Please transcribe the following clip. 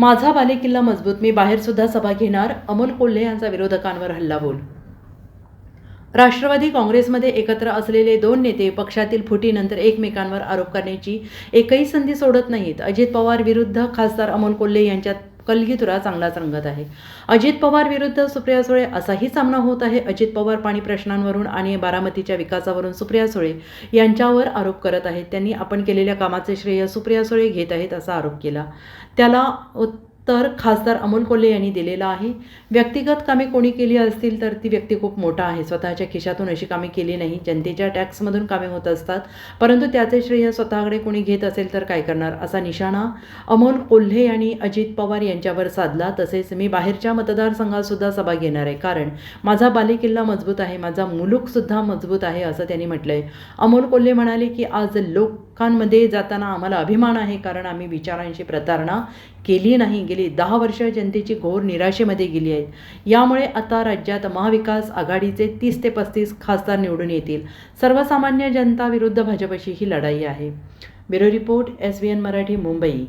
माझा बालेकिल्ला मजबूत मी बाहेरसुद्धा सभा घेणार अमोल कोल्हे यांचा विरोधकांवर हल्लाबोल. राष्ट्रवादी काँग्रेसमध्ये एकत्र असलेले दोन नेते पक्षातील फुटीनंतर एकमेकांवर आरोप करण्याची एकही संधी सोडत नाहीत. अजित पवार विरुद्ध खासदार अमोल कोल्हे यांच्यात कलगीतुरा चांगलाच रंगत आहे. अजित पवार विरुद्ध सुप्रिया सुळे असाही सामना होत आहे. अजित पवार पाणी प्रश्नांवरून आणि बारामतीच्या विकासावरून सुप्रिया सुळे यांच्यावर आरोप करत आहेत. त्यांनी आपण केलेल्या कामाचे श्रेय सुप्रिया सुळे घेत आहेत असा आरोप केला. त्याला उत्तर खासदार अमोल कोल्हे यांनी दिलेलं आहे. व्यक्तिगत कामे कोणी केली असतील तर ती व्यक्ती खूप मोठा आहे. स्वतःच्या खिशातून अशी कामे केली नाही. जनतेच्या टॅक्समधून कामे होत असतात. परंतु त्याचे श्रेय स्वतःकडे कोणी घेत असेल तर काय करणार? असा निशाणा अमोल कोल्हे आणि अजित पवार यांच्यावर साधला. तसेच मी बाहेरच्या मतदारसंघातसुद्धा सभा घेणार आहे. कारण माझा बालेकिल्ला मजबूत आहे. माझा मुलूकसुद्धा मजबूत आहे असं त्यांनी म्हटलं आहे अमोल कोल्हे म्हणाले की आज लोकांमध्ये जाताना आम्हाला अभिमान आहे. कारण आम्ही विचारांची प्रतारणा केली नाही. गेली दहा वर्ष जनतेची घोर निराशेमध्ये गेली आहेत. यामुळे आता राज्यात महाविकास आघाडीचे तीस ते पस्तीस खासदार निवडून येतील. सर्वसामान्य जनता विरुद्ध भाजपची ही लढाई आहे. Bureau report S B N Marathi Mumbai.